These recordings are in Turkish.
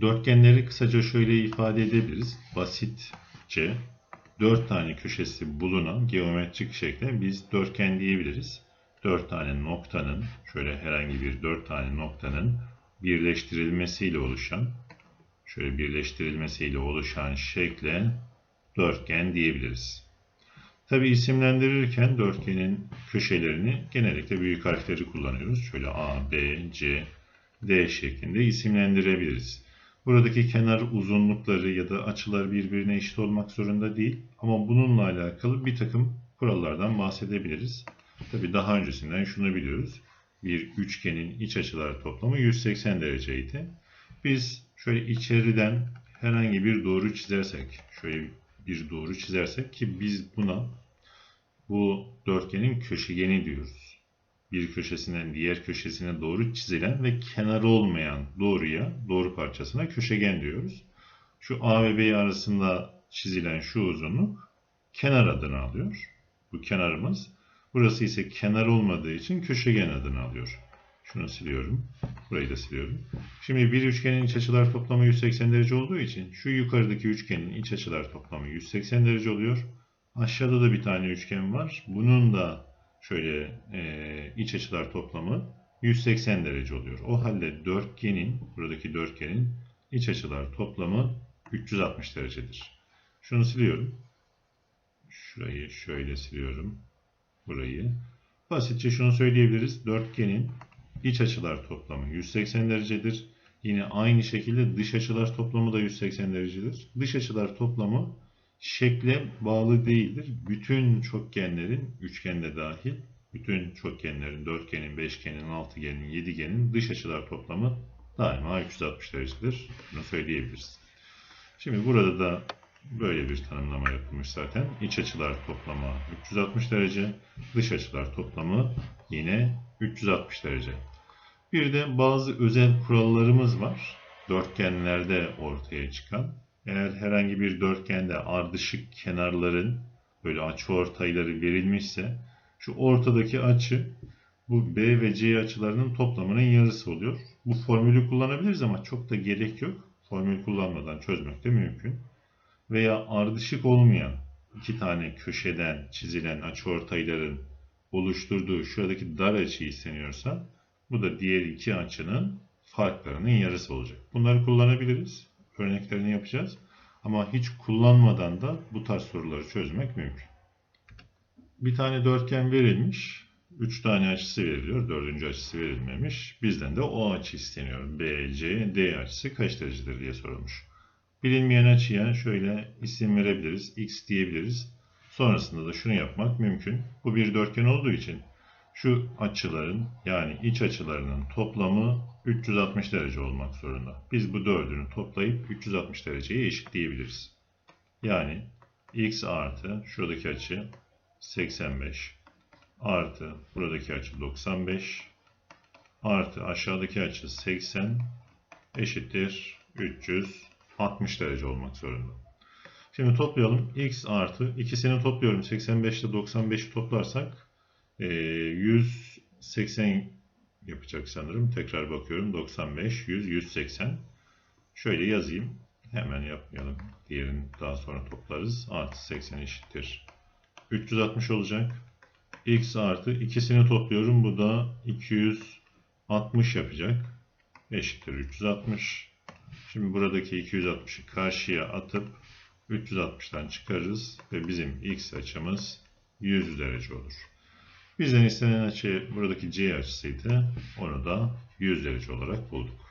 Dörtgenleri kısaca şöyle ifade edebiliriz. Basitçe dört tane köşesi bulunan geometrik şekle biz dörtgen diyebiliriz. Dört tane noktanın, şöyle herhangi bir dört tane noktanın birleştirilmesiyle oluşan, şöyle birleştirilmesiyle oluşan şekle dörtgen diyebiliriz. Tabi isimlendirirken dörtgenin köşelerini genellikle büyük harfleri kullanıyoruz. Şöyle A, B, C, D şeklinde isimlendirebiliriz. Buradaki kenar uzunlukları ya da açılar birbirine eşit olmak zorunda değil. Ama bununla alakalı bir takım kurallardan bahsedebiliriz. Tabi daha öncesinden şunu biliyoruz. Bir üçgenin iç açılar toplamı 180 dereceydi. Biz şöyle içeriden herhangi bir doğru çizersek, şöyle bir doğru çizersek ki biz buna bu dörtgenin köşegeni diyoruz. Bir köşesinden diğer köşesine doğru çizilen ve kenarı olmayan doğruya, doğru parçasına köşegen diyoruz. Şu A ve B arasında çizilen şu uzunluk kenar adını alıyor. Bu kenarımız. Burası ise kenar olmadığı için köşegen adını alıyor. Şunu siliyorum. Burayı da siliyorum. Şimdi bir üçgenin iç açılar toplamı 180 derece olduğu için şu yukarıdaki üçgenin iç açılar toplamı 180 derece oluyor. Aşağıda da bir tane üçgen var. Bunun da şöyle e, iç açılar toplamı 180 derece oluyor. O halde dörtgenin, buradaki dörtgenin iç açılar toplamı 360 derecedir. Şunu siliyorum. Şurayı şöyle siliyorum. Burayı. Basitçe şunu söyleyebiliriz. Dörtgenin iç açılar toplamı 180 derecedir. Yine aynı şekilde dış açılar toplamı da 180 derecedir. Dış açılar toplamı şekle bağlı değildir. Bütün çokgenlerin, üçgen de dahil, bütün çokgenlerin, dörtgenin, beşgenin, altıgenin, yedigenin dış açılar toplamı daima 360 derecedir. Bunu söyleyebiliriz. Şimdi burada da böyle bir tanımlama yapılmış zaten. İç açılar toplamı 360 derece, dış açılar toplamı yine 360 derece. Bir de bazı özel kurallarımız var. Dörtgenlerde ortaya çıkan. Eğer herhangi bir dörtgende ardışık kenarların böyle açı ortayları verilmişse şu ortadaki açı bu B ve C açılarının toplamının yarısı oluyor. Bu formülü kullanabiliriz ama çok da gerek yok. Formül kullanmadan çözmek de mümkün. Veya ardışık olmayan iki tane köşeden çizilen açı ortayların oluşturduğu şuradaki dar açı isteniyorsa bu da diğer iki açının farklarının yarısı olacak. Bunları kullanabiliriz. Örneklerini yapacağız. Ama hiç kullanmadan da bu tarz soruları çözmek mümkün. Bir tane dörtgen verilmiş. 3 tane açısı veriliyor. Dördüncü açısı verilmemiş. Bizden de o açı isteniyor. BC, D açısı kaç derecedir diye sorulmuş. Bilinmeyen açıya şöyle isim verebiliriz. X diyebiliriz. Sonrasında da şunu yapmak mümkün. Bu bir dörtgen olduğu için şu açıların yani iç açılarının toplamı 360 derece olmak zorunda. Biz bu dördünü toplayıp 360 dereceye eşitleyebiliriz. Yani x artı şuradaki açı 85 artı buradaki açı 95 artı aşağıdaki açı 80 eşittir 360 derece olmak zorunda. Şimdi toplayalım. x artı ikisini topluyorum. 85 ile 95'i toplarsak 180 yapacak sanırım. Tekrar bakıyorum. 95, 100, 180. Şöyle yazayım. Hemen yapmayalım. Diğerini daha sonra toplarız. Artı 80 eşittir. 360 olacak. X artı ikisini topluyorum. Bu da 260 yapacak. Eşittir 360. Şimdi buradaki 260'ı karşıya atıp 360'tan çıkarırız ve bizim x açımız 100 derece olur. Bizden istenen açı buradaki C açısıydı. Onu da 100 derece olarak bulduk.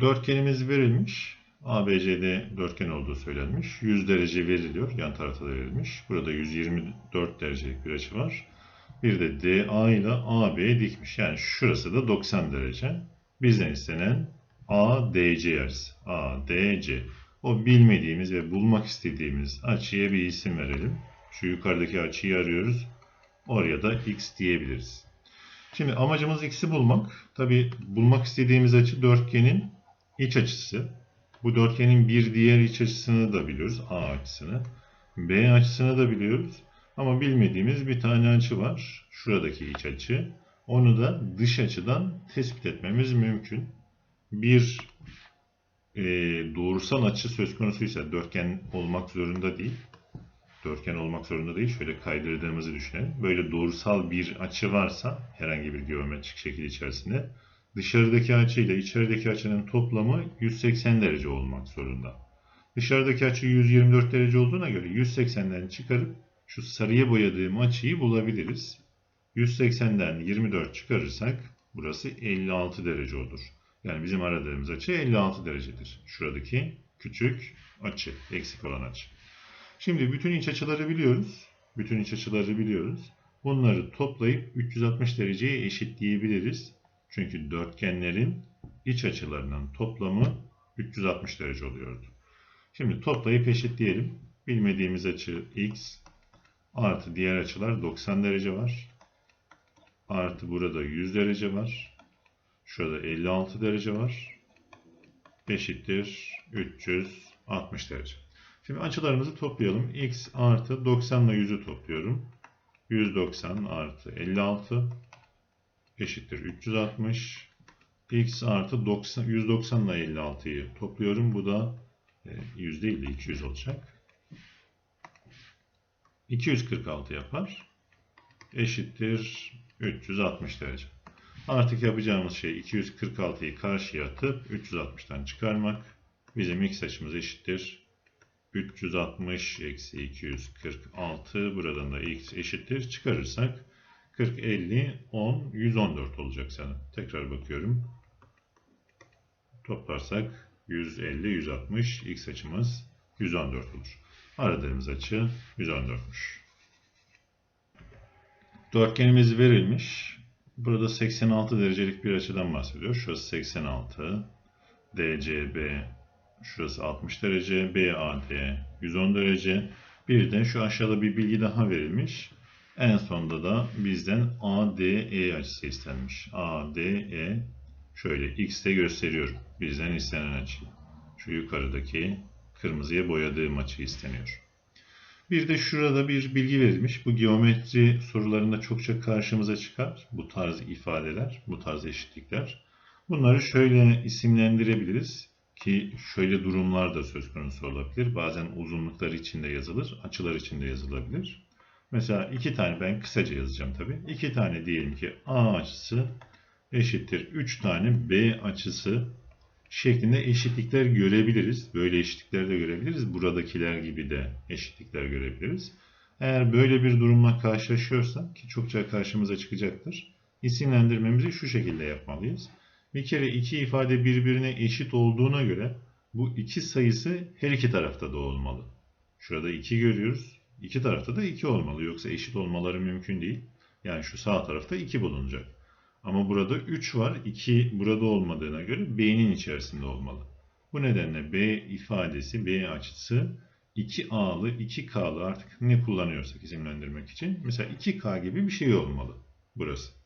Dörtgenimiz verilmiş. ABCD dörtgen olduğu söylenmiş. 100 derece veriliyor. Yan tarafta da verilmiş. Burada 124 derecelik bir açı var. Bir de DA ile AB dikmiş. Yani şurası da 90 derece. Bizden istenen ADC açısı. ADC. O bilmediğimiz ve bulmak istediğimiz açıya bir isim verelim. Şu yukarıdaki açıyı arıyoruz. Oraya da x diyebiliriz. Şimdi amacımız x'i bulmak. Tabi bulmak istediğimiz açı dörtgenin iç açısı. Bu dörtgenin bir diğer iç açısını da biliyoruz. A açısını. B açısını da biliyoruz. Ama bilmediğimiz bir tane açı var. Şuradaki iç açı. Onu da dış açıdan tespit etmemiz mümkün. bir e, doğrusal açı söz konusuysa dörtgen olmak zorunda değil. Dörtgen olmak zorunda değil. Şöyle kaydırdığımızı düşünelim. Böyle doğrusal bir açı varsa herhangi bir geometrik şekil içerisinde dışarıdaki açı ile içerideki açının toplamı 180 derece olmak zorunda. Dışarıdaki açı 124 derece olduğuna göre 180'den çıkarıp şu sarıya boyadığım açıyı bulabiliriz. 180'den 24 çıkarırsak burası 56 derece olur. Yani bizim aradığımız açı 56 derecedir. Şuradaki küçük açı, eksik olan açı. Şimdi bütün iç açıları biliyoruz. Bütün iç açıları biliyoruz. Bunları toplayıp 360 dereceye eşitleyebiliriz. Çünkü dörtgenlerin iç açılarının toplamı 360 derece oluyordu. Şimdi toplayıp eşitleyelim. Bilmediğimiz açı x artı diğer açılar 90 derece var. Artı burada 100 derece var. Şurada 56 derece var. Eşittir 360 derece. Şimdi açılarımızı toplayalım. x artı 90 ile 100'ü topluyorum. 190 artı 56 eşittir 360. x artı 90, 190 ile 56'yı topluyorum. Bu da 100 değil de 200 olacak. 246 yapar. Eşittir 360 derece. Artık yapacağımız şey 246'yı karşıya atıp 360'tan çıkarmak. Bizim x açımız eşittir. 360 eksi 246. Buradan da x eşittir. Çıkarırsak 40, 50, 10, 114 olacak sana. Tekrar bakıyorum. Toplarsak 150, 160. X açımız 114 olur. Aradığımız açı 114'müş. Dörtgenimiz verilmiş. Burada 86 derecelik bir açıdan bahsediyor. Şurası 86. DCB şurası 60 derece. BAD 110 derece. Bir de şu aşağıda bir bilgi daha verilmiş. En sonda da bizden ADE açısı istenmiş. ADE şöyle X'te gösteriyorum. Bizden istenen açı. Şu yukarıdaki kırmızıya boyadığım açı isteniyor. Bir de şurada bir bilgi verilmiş. Bu geometri sorularında çokça karşımıza çıkar. Bu tarz ifadeler, bu tarz eşitlikler. Bunları şöyle isimlendirebiliriz ki şöyle durumlar da söz konusu olabilir. Bazen uzunluklar içinde yazılır, açılar içinde yazılabilir. Mesela iki tane ben kısaca yazacağım tabii. İki tane diyelim ki A açısı eşittir 3 tane B açısı şeklinde eşitlikler görebiliriz. Böyle eşitlikler de görebiliriz. Buradakiler gibi de eşitlikler görebiliriz. Eğer böyle bir durumla karşılaşıyorsak ki çokça karşımıza çıkacaktır. isimlendirmemizi şu şekilde yapmalıyız. Bir kere iki ifade birbirine eşit olduğuna göre bu iki sayısı her iki tarafta da olmalı. Şurada 2 görüyoruz. İki tarafta da 2 olmalı. Yoksa eşit olmaları mümkün değil. Yani şu sağ tarafta 2 bulunacak. Ama burada 3 var. 2 burada olmadığına göre B'nin içerisinde olmalı. Bu nedenle B ifadesi, B açısı 2A'lı, 2K'lı artık ne kullanıyorsak isimlendirmek için. Mesela 2K gibi bir şey olmalı burası.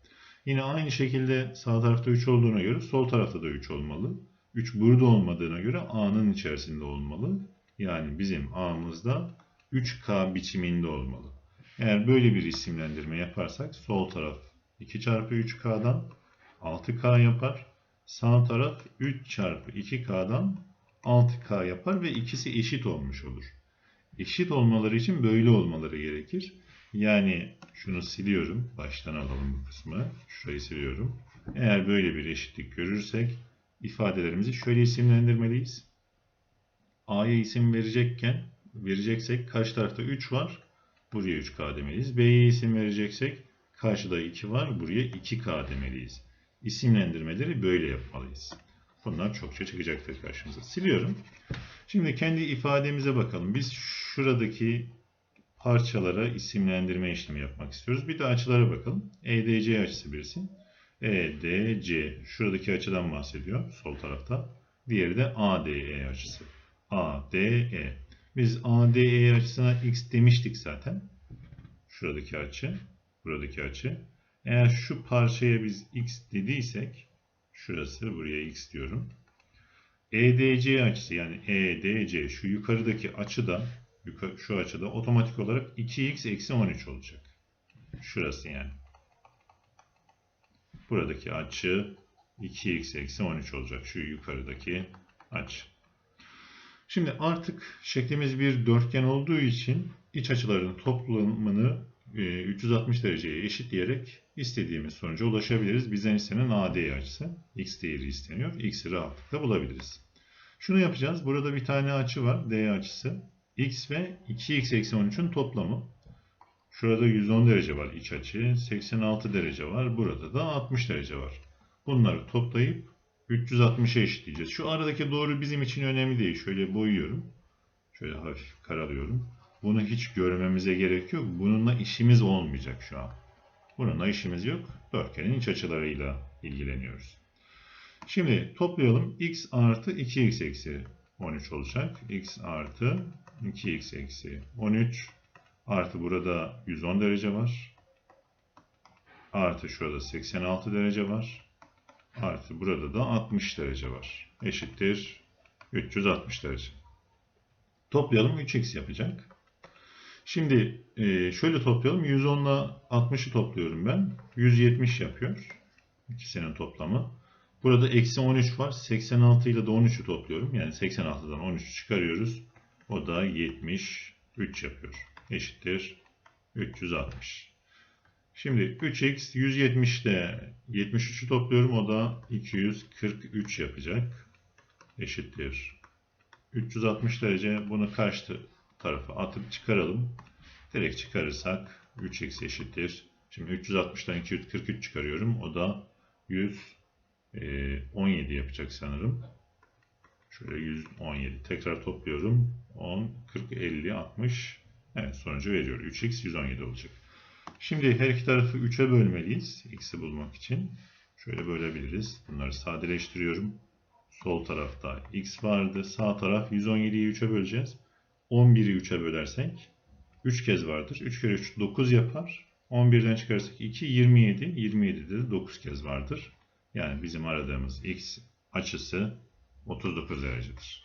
Yine aynı şekilde sağ tarafta 3 olduğuna göre sol tarafta da 3 olmalı. 3 burada olmadığına göre A'nın içerisinde olmalı. Yani bizim A'mızda 3K biçiminde olmalı. Eğer böyle bir isimlendirme yaparsak sol taraf 2 çarpı 3K'dan 6K yapar. Sağ taraf 3 çarpı 2K'dan 6K yapar ve ikisi eşit olmuş olur. Eşit olmaları için böyle olmaları gerekir. Yani şunu siliyorum. Baştan alalım bu kısmı. Şurayı siliyorum. Eğer böyle bir eşitlik görürsek ifadelerimizi şöyle isimlendirmeliyiz. A'ya isim verecekken vereceksek karşı tarafta 3 var. Buraya 3K demeliyiz. B'ye isim vereceksek karşıda 2 var. Buraya 2K demeliyiz. İsimlendirmeleri böyle yapmalıyız. Bunlar çokça çıkacaktır karşımıza. Siliyorum. Şimdi kendi ifademize bakalım. Biz şuradaki parçalara isimlendirme işlemi yapmak istiyoruz. Bir de açılara bakalım. EDC açısı birisi. EDC. Şuradaki açıdan bahsediyor. Sol tarafta. Diğeri de ADE açısı. ADE. Biz ADE açısına x demiştik zaten. Şuradaki açı. Buradaki açı. Eğer şu parçaya biz x dediysek şurası buraya x diyorum. EDC açısı yani EDC şu yukarıdaki açıda şu açıda otomatik olarak 2x eksi 13 olacak. Şurası yani. Buradaki açı 2x eksi 13 olacak. Şu yukarıdaki açı. Şimdi artık şeklimiz bir dörtgen olduğu için iç açıların toplamını e, 360 dereceye eşitleyerek istediğimiz sonuca ulaşabiliriz. Bizden istenen AD açısı. X değeri isteniyor. X'i rahatlıkla bulabiliriz. Şunu yapacağız. Burada bir tane açı var. D açısı. X ve 2x eksi 13'ün toplamı. Şurada 110 derece var iç açı. 86 derece var. Burada da 60 derece var. Bunları toplayıp 360'a eşitleyeceğiz. Şu aradaki doğru bizim için önemli değil. Şöyle boyuyorum. Şöyle hafif karalıyorum. Bunu hiç görmemize gerek yok. Bununla işimiz olmayacak şu an. Bununla işimiz yok. Dörtgenin iç açılarıyla ilgileniyoruz. Şimdi toplayalım. x artı 2x eksi 13 olacak. x artı 2x eksi 13 artı burada 110 derece var. Artı şurada 86 derece var. Artı burada da 60 derece var. Eşittir 360 derece. Toplayalım 3x yapacak. Şimdi e, şöyle toplayalım. 110 ile 60'ı topluyorum ben. 170 yapıyor. İkisinin toplamı. Burada eksi 13 var. 86 ile de 13'ü topluyorum. Yani 86'dan 13'ü çıkarıyoruz. O da 73 yapıyor. Eşittir 360. Şimdi 3x 170 ile 73'ü topluyorum. O da 243 yapacak. Eşittir 360 derece. Bunu karşı tarafa atıp çıkaralım. Direkt çıkarırsak 3x eşittir. Şimdi 360'dan 243 çıkarıyorum. O da 117 yapacak sanırım. Şöyle 117. Tekrar topluyorum. 10, 40, 50, 60. Evet sonucu veriyor. 3x 117 olacak. Şimdi her iki tarafı 3'e bölmeliyiz. X'i bulmak için. Şöyle bölebiliriz. Bunları sadeleştiriyorum. Sol tarafta x vardı. Sağ taraf 117'yi 3'e böleceğiz. 11'i 3'e bölersek 3 kez vardır. 3 kere 3 9 yapar. 11'den çıkarırsak 2 27. 27'de de 9 kez vardır. Yani bizim aradığımız x açısı 39 derecedir.